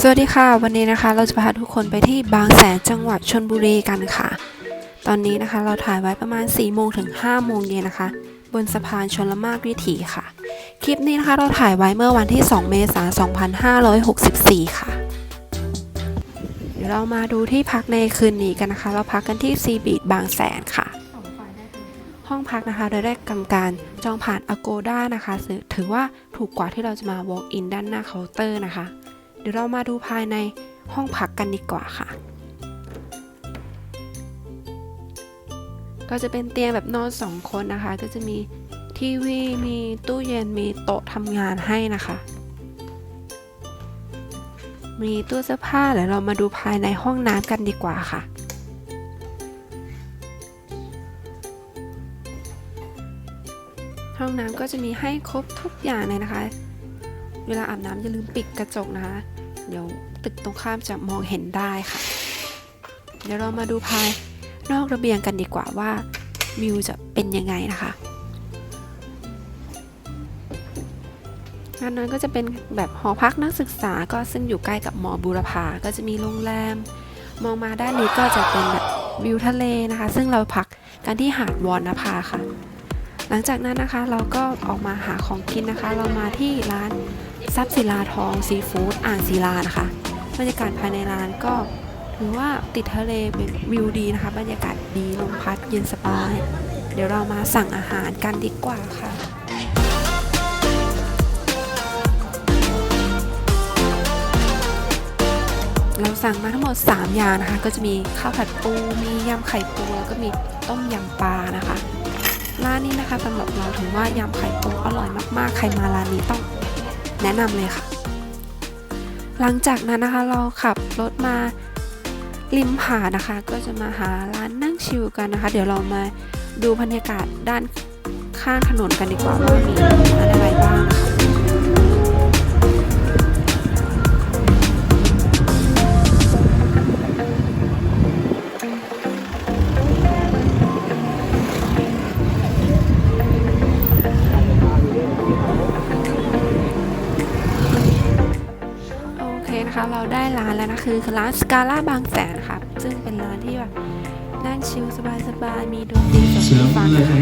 สวัสดีค่ะ วันนี้นะคะเราจะพาทุกคนไปที่บางแสนจังหวัดชนบุรีกันค่ะ ตอนนี้นะคะเราถ่ายไว้ประมาณ 4 โมงถึง 5 โมงเย็นนะคะ บนสะพานชนละมากวิถีค่ะ คลิปนี้นะคะเราถ่ายไว้เมื่อวันที่ 2 เมษายน 2564 ค่ะ เดี๋ยวเรามาดูที่พักในคืนนี้กันนะคะ เราพักกันที่ซีบีดบางแสนค่ะ ห้องพักนะคะเราได้กำการจองผ่าน Agoda นะคะถือว่าถูกกว่าที่เราจะมา walk in ด้านหน้าเคาน์เตอร์นะคะ ดี๋ยวเรามาดูภายในห้องพักกันดีกว่าค่ะ ก็จะเป็นเตียงแบบนอนสองคนนะคะ ก็จะมีทีวีมีตู้เย็นมีโต๊ะทำงานให้นะคะ มีตู้เสื้อผ้าเดี๋ยวเรามาดูภายในห้องน้ำกันดีกว่าค่ะห้องน้ำก็จะมีให้ครบทุกอย่างเลยนะคะ เวลาอาบน้ำอย่าลืมปิดกระจกนะคะ เดี๋ยวตึกตรงข้ามจะมองเห็นได้ค่ะ เดี๋ยวเรามาดูภายนอกระเบียงกันดีกว่าว่าวิวจะเป็นยังไงนะคะงานนั้นก็จะเป็นแบบหอพักนักศึกษาก็ซึ่งอยู่ใกล้กับมอบูรพาก็จะมีโรงแรม มองมาด้านนี้ก็จะเป็นแบบวิวทะเลนะคะ ซึ่งเราพักกันที่หาดวอนนภาค่ะ หลังจากนั้นนะคะเราก็ออกมาหาของกินนะคะ เรามาที่ร้าน ทรัพย์ศิลาทองซีฟู้ดอ่างศิลานะคะบรรยากาศภายในร้านก็ถือว่าติดทะเลเป็นวิวดีนะคะ บรรยากาศดีลมพัดเย็นสบาย เดี๋ยวเรามาสั่งอาหารกันดีกว่าค่ะเราสั่งมาทั้งหมด 3 อย่างนะคะ ก็จะมีข้าวผัดปูมียำไข่ปูแล้วก็มีต้มยำปลานะคะร้านนี้นะคะสำหรับเราถือว่ายำไข่ปูอร่อยมากๆ ใครมาร้านนี้ต้อง แนะนำเลยค่ะ หลังจากนั้นนะคะเราขับรถมาริมหาดนะคะ ก็จะมาหาร้านนั่งชิลกันนะคะ เดี๋ยวเรามาดูบรรยากาศด้านข้างถนนกันดีกว่าว่ามีอะไรบ้างนะคะ นะคะ เราได้ร้านแล้วนะคือร้านสกาล่าบางแสนค่ะซึ่งเป็นร้านที่แบบนั่งชิลสบายๆมีดนตรีสดฟังนะคะ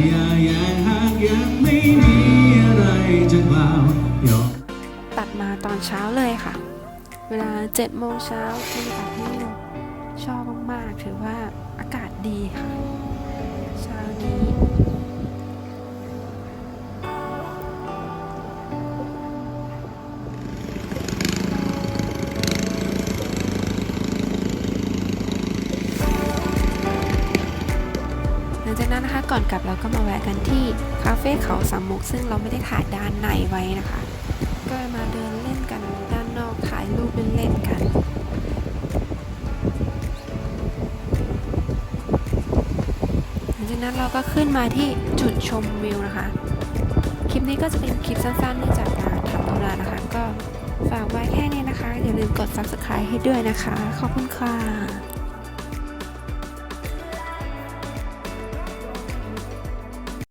ตัดมาตอนเช้าเลยค่ะ เวลา7โมงเช้าบรรยากาศที่เราชอบมากๆถือว่าอากาศดีค่ะเช้านี้ ก่อนกลับเราก็มาแวะกันที่คาเฟ่เขาสามมุกซึ่งเราไม่ได้ถ่ายด้านในไว้นะคะ ก็มาเดินเล่นกันด้านนอกถ่ายรูปเล่นๆกันหลังจากนั้นเราก็ขึ้นมาที่จุดชมวิวนะคะ คลิปนี้ก็จะเป็นคลิปสั้นๆเนื่องจากการทำธุระนะคะ ก็ฝากไว้แค่นี้นะคะ อย่าลืมกด subscribe ให้ด้วยนะคะ ขอบคุณค่ะ